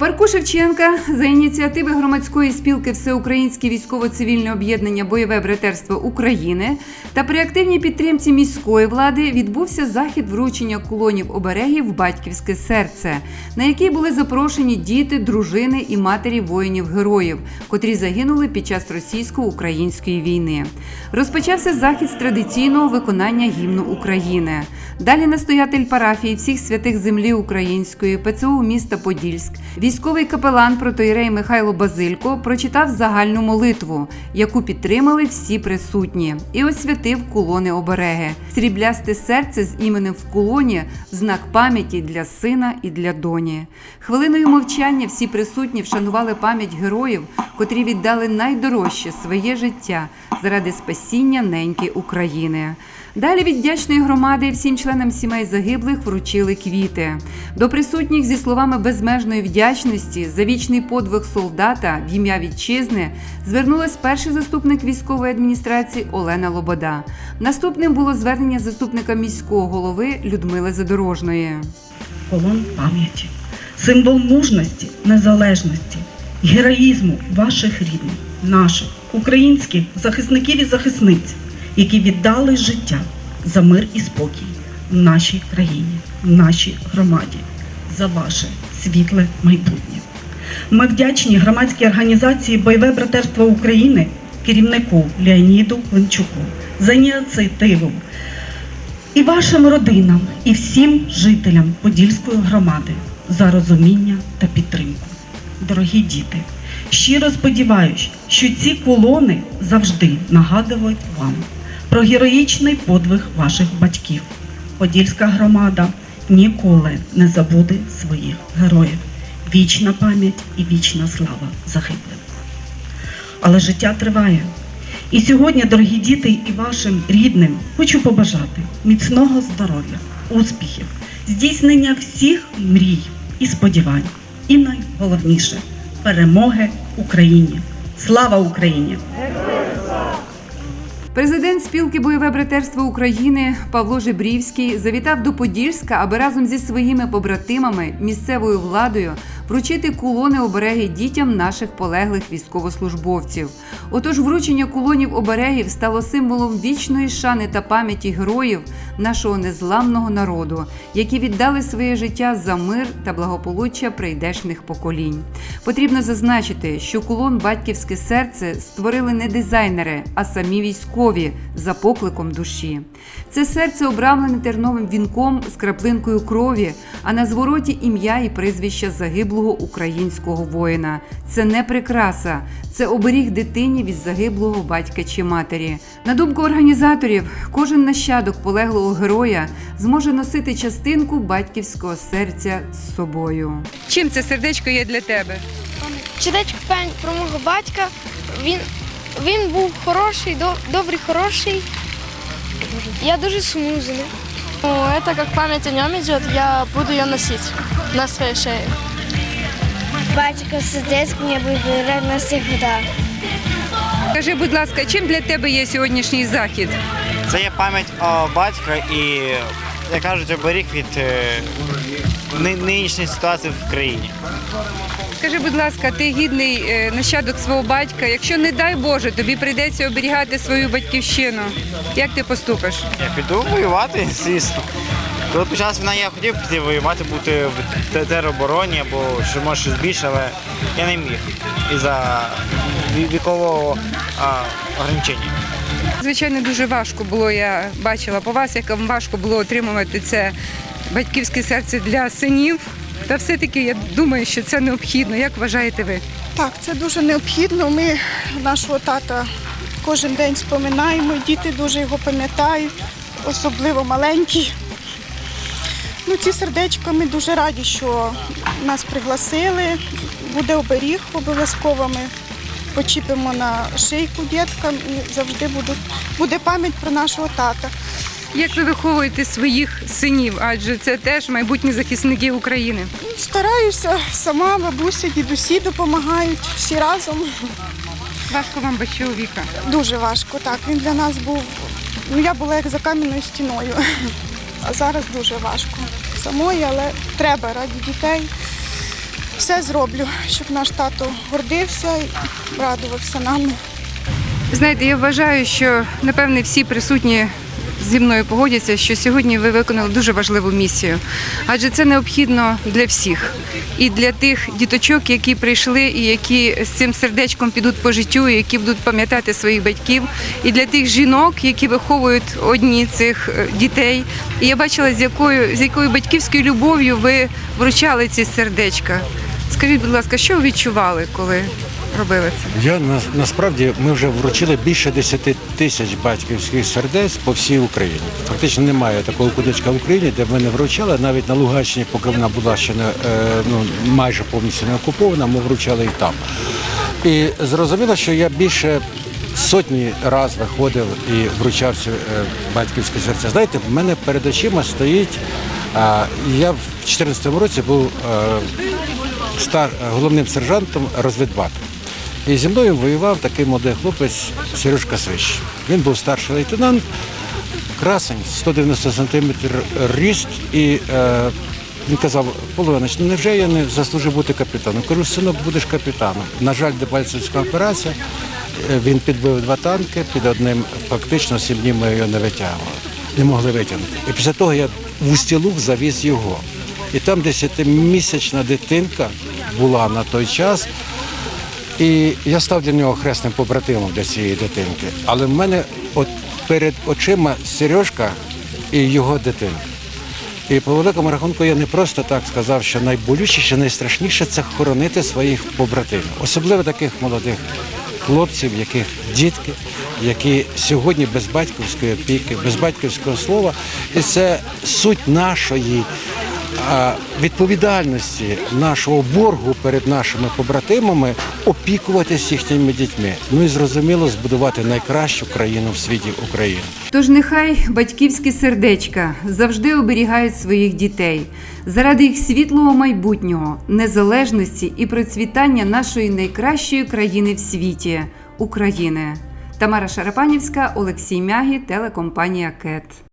парку Шевченка за ініціативи громадської спілки Всеукраїнське військово-цивільне об'єднання Бойове братерство України та при активній підтримці міської влади відбувся захід вручення кулонів оберегів в батьківське серце, на який були запрошені діти, дружини і матері воїнів-героїв, котрі загинули під час російсько-української війни. Розпочався захід з традиційного виконання гімну України. Далі настоятель парафії всіх святих землі української ПЦУ міста Подільськ, військовий капелан протоїрей Михайло Базилько прочитав загальну молитву, яку підтримали всі присутні, і освятив кулони обереги, сріблясте серце з іменем в кулоні в знак пам'яті для сина і для доні. Хвилиною мовчання всі присутні вшанували пам'ять героїв, котрі віддали найдорожче своє життя заради спасіння неньки України. Далі від вдячної громади всім членам сімей загиблих вручили квіти. До присутніх зі словами безмежної вдячності за вічний подвиг солдата в ім'я вітчизни звернулась перший заступник військової адміністрації Олена Лобода. Наступним було звернення заступника міського голови Людмили Задорожної. колон пам'яті, символ мужності, незалежності, героїзму ваших рідних, наших, українських захисників і захисниць, які віддали життя за мир і спокій в нашій країні, в нашій громаді, за ваше світле майбутнє. Ми вдячні громадській організації Бойове братерство України, керівнику Леоніду Климчуку за ініціативу і вашим родинам, і всім жителям Подільської громади за розуміння та підтримку. Дорогі діти, щиро сподіваюся, що ці колони завжди нагадують вам про героїчний подвиг ваших батьків. Подільська громада ніколи не забуде своїх героїв. Вічна пам'ять і вічна слава загиблим. Але життя триває. І сьогодні, дорогі діти, і вашим рідним хочу побажати міцного здоров'я, успіхів, здійснення всіх мрій і сподівань. І найголовніше перемоги Україні. Слава Україні! Президент спілки Бойове братерство України Павло Жебрівський завітав до Подільська, аби разом зі своїми побратимами, місцевою владою вручити кулони обереги дітям наших полеглих військовослужбовців. Отож, вручення кулонів оберегів стало символом вічної шани та пам'яті героїв нашого незламного народу, які віддали своє життя за мир та благополуччя прийдешних поколінь. Потрібно зазначити, що кулон Батьківське серце створили не дизайнери, а самі військові за покликом душі. Це серце обрамлене терновим вінком з краплинкою крові, а на звороті ім'я і прізвище загиблого українського воїна. Це не прикраса, це оберіг дитині від загиблого батька чи матері. На думку організаторів, кожен нащадок полеглого героя зможе носити частинку батьківського серця з собою. Чим це сердечко є для тебе? Пень про мого батька. Він, він був хороший, добрий, хороший. Я дуже сумую за ним. Ну, это как память о нем идет, я буду ее носить на своей шее. Батько сердечко мені буде вибирати навсегда. Скажи, будь ласка, чим для тебе є сьогоднішній захід? Це є пам'ять о батька і, як кажуть, оберіг від е, нинішньої ситуації в країні. Скажи, будь ласка, ти гідний е, нащадок свого батька. Якщо не дай Боже, тобі прийдеться оберігати свою батьківщину. Як ти поступиш? Я піду воювати, звісно. Коли почалась війна, я хотів піти воювати, бути в теробороні або що може щось більше, але я не міг із-за вікового а, ограничення. Звичайно, дуже важко було. Я бачила по вас, як вам важко було отримувати це батьківське серце для синів. Та все-таки я думаю, що це необхідно. Як вважаєте ви? Так, це дуже необхідно. Ми нашого тата кожен день споминаємо. Діти дуже його пам'ятають, особливо маленькі. Ну, ці сердечка ми дуже раді, що нас пригласили. Буде оберіг обов'язково. Ми почіпимо на шийку діткам і завжди будуть, буде пам'ять про нашого тата. Як ви виховуєте своїх синів? Адже це теж майбутні захисники України. Стараюся сама, бабуся, дідусі допомагають всі разом. Важко вам без чоловіка. Дуже важко, так. Він для нас був. Ну, я була як за кам'яною стіною. А зараз дуже важко. Самої, але треба раді дітей. все зроблю, щоб наш тато гордився і радувався нам. Знаєте, я вважаю, що напевне всі присутні зі мною погодяться, що сьогодні ви виконали дуже важливу місію, адже це необхідно для всіх. І для тих діточок, які прийшли і які з цим сердечком підуть по життю, і які будуть пам'ятати своїх батьків, і для тих жінок, які виховують одні цих е, дітей. І я бачила, з якою з якою батьківською любов'ю ви вручали ці сердечка. Скажіть, будь ласка, що ви відчували, коли робили це? Я на, насправді ми вже вручили більше 10 тисяч батьківських сердець по всій Україні. Фактично немає такого куточка в Україні, де б ми не вручали. Навіть на Луганщині, поки вона була ще не е, ну майже повністю не окупована, ми вручали і там. І зрозуміло, що я більше сотні разів виходив і вручав е, батьківські серця. Знаєте, в мене перед очима стоїть. Я в 2014 році був е, стар, головним сержантом розвідбату. І зі мною воював такий молодий хлопець Сережка Свищ. Він був старший лейтенант, красень, 190 сантиметрів ріст. І е, він казав, Половинич, невже я не заслужив бути капітаном? Кажу, синок, будеш капітаном. На жаль, Дебальцевська операція. Е, Він підбив два танки, під одним фактично сім днів ми його не витягували, не могли витягнути. І після того я в Устілух завіз його. І там десятимісячна дитинка була на той час. І я став для нього хресним побратимом для цієї дитинки. Але в мене от перед очима Сережка і його дитинка. І по великому рахунку я не просто так сказав, що найболючіше, найстрашніше це хоронити своїх побратимів, особливо таких молодих хлопців, яких дітки, які сьогодні без батьківської опіки, без батьківського слова. І це суть нашої відповідальності, нашого боргу перед нашими побратимами опікуватися їхніми дітьми. Ну і зрозуміло, збудувати найкращу країну в світі Україну. Тож нехай батьківські сердечка завжди оберігають своїх дітей заради їх світлого майбутнього, незалежності і процвітання нашої найкращої країни в світі України. Тамара Шарапанівська, Олексій Мягі, телекомпанія КЕТ.